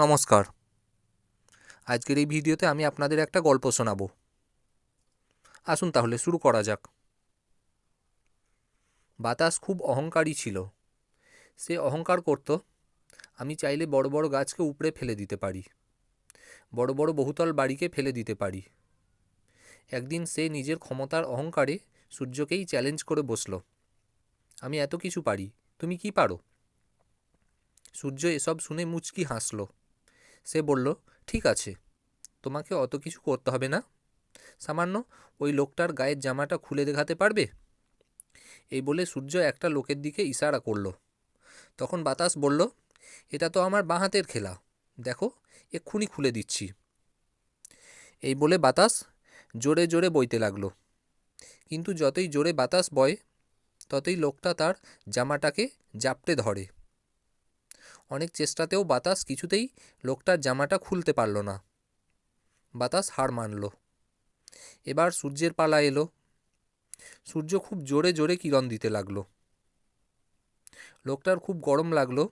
নমস্কার। আজকের এই ভিডিওতে আমি আপনাদের একটা গল্প শোনাবো। আসুন তাহলে শুরু করা যাক। বাতাস খুব অহংকারী ছিল। সে অহংকার করত, আমি চাইলে বড় বড় গাছকে উপড়ে ফেলে দিতে পারি। বড় বড় বহুতল বাড়িকে ফেলে দিতে পারি। একদিন সে নিজের ক্ষমতার অহংকারে সূর্যকেই চ্যালেঞ্জ করে বসল। আমি এত কিছু পারি, তুমি কি পারো? সূর্য এসব শুনে মুচকি হাসল। সে বলল, ঠিক আছে, তোমাকে অত কিছু করতে হবে না। সামান্য ওই লোকটার গায়ের জামাটা খুলে দেখাতে পারবে? এই বলে সূর্য একটা লোকের দিকে ইশারা করল। তখন বাতাস বলল, এটা তো আমার বাঁ হাতের খেলা। দেখো, এক্ষুনি খুলে দিচ্ছি। এই বলে বাতাস জোরে জোরে বইতে লাগল। কিন্তু যতই জোরে বাতাস বয়, ততই লোকটা তার জামাটাকে জাপটে ধরে। অনেক চেষ্টাতেও বাতাস কিছুতেই লোকটার জামাটা খুলতে পারল না। বাতাস হার মানল। এবার সূর্যের পালা এলো। সূর্য খুব জোরে জোরে কিরণ দিতে লাগল। লোকটার খুব গরম লাগল।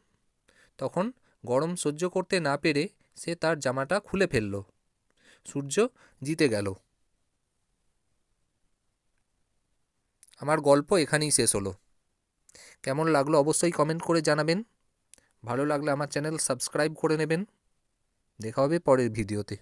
তখন গরম সহ্য করতে না পেরে সে তার জামাটা খুলে ফেলল। সূর্য জিতে গেল। আমার গল্প এখানেই শেষ হলো। কেমন লাগল অবশ্যই কমেন্ট করে জানাবেন। ভালো লাগলে আমার চ্যানেল সাবস্ক্রাইব করে নেবেন। দেখা হবে পরের ভিডিওতে।